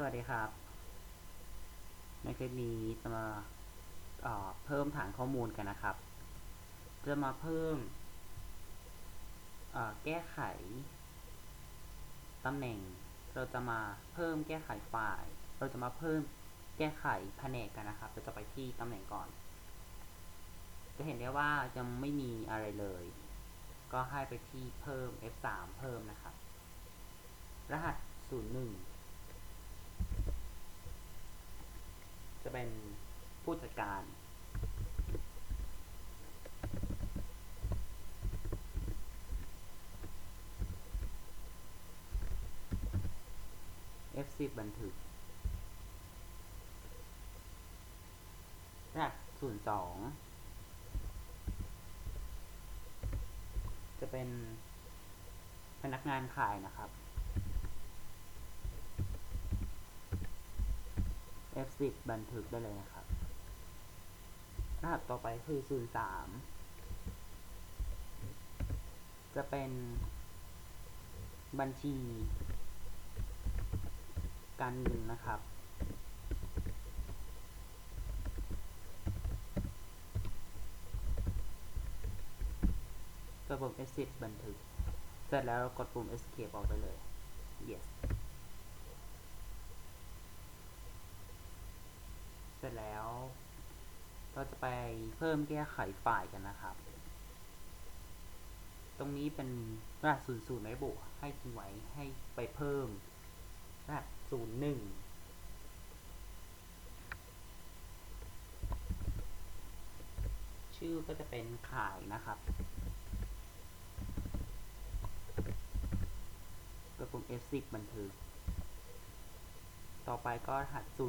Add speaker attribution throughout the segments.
Speaker 1: สวัสดีครับ ในคลิปนี้จะมาเเพิ่มฐานข้อมูลกันนะครับ จะมาเพิ่มแก้ไขตำแหน่ง เราจะมาเพิ่มแก้ไขไฟล์ เราจะมาเพิ่มแก้ไขแผนกกันนะครับ เราจะไปที่ตำแหน่งก่อน จะเห็นได้ว่ายังไม่มีอะไรเลย ก็ให้ไปที่เพิ่ม F3 เพิ่มนะครับ รหัส 01 จะเป็นผู้จัดการ F10 บันทึกรหัส02จะเป็นพนักงานขายนะครับ F10 บันทึกได้เลยนะครับ รหัสต่อไปคือ 03 จะเป็นบัญชี การเงินนะครับ กดปุ่ม F10 บันทึก เสร็จแล้วกดปุ่ม Escape ออกไปเลย yes เสร็จแล้ว เราจะไปเพิ่มแก้ไขไฟล์กันนะครับ ตรงนี้เป็นรหัส00ไม่บวกให้ทิ้งไว้ให้ไปเพิ่มรหัส01ชื่อก็จะเป็นขายนะครับกดปุ่ม F10 บันทึก ต่อไปก็รหัส02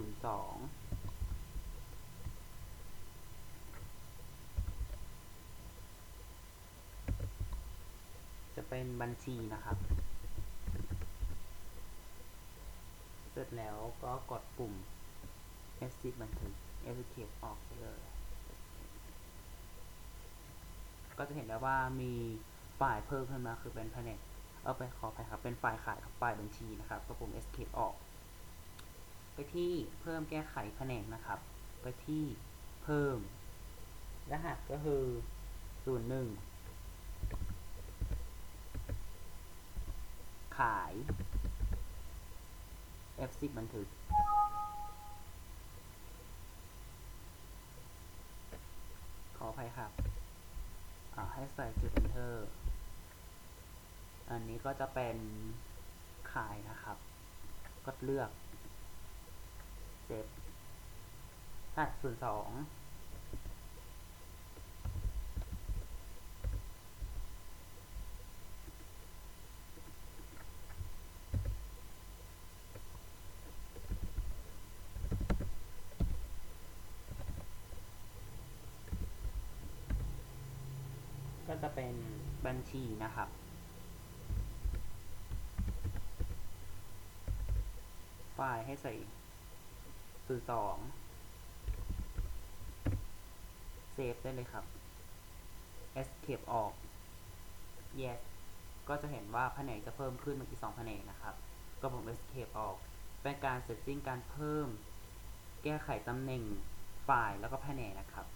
Speaker 1: เป็นบัญชีนะครับ เสร็จแล้วก็กดปุ่ม F10 บันทึก Escape ออกไปเลย ก็จะเห็นได้ว่ามีฝ่ายเพิ่มขึ้นมาคือเป็นแผนกเอาไปขอไปครับเป็นฝ่ายขายกับฝ่ายบัญชีนะครับกดปุ่ม Escape ออก ไปที่เพิ่มแก้ไขแผนกนะครับ ไปที่เพิ่ม รหัสก็คือ 01 ขาย F10 บันทึก ขออภัยครับให้ใส่จุด enter อันนี้ก็จะเป็นขายนะครับกดเลือกเซฟหัดส่วนสอง ก็จะเป็นบัญชีนะครับ ไฟล์ให้ใส่สื่อสองเซฟได้เลยครับ escape ออก yes ก็จะเห็นว่าแผนกจะเพิ่มขึ้นมาอีกสองแผนกนะครับ ก็ผม escape ออก เป็นการเสร็จสิ้นการเพิ่ม แก้ไขตำแหน่งไฟล์แล้วก็แผนกนะครับ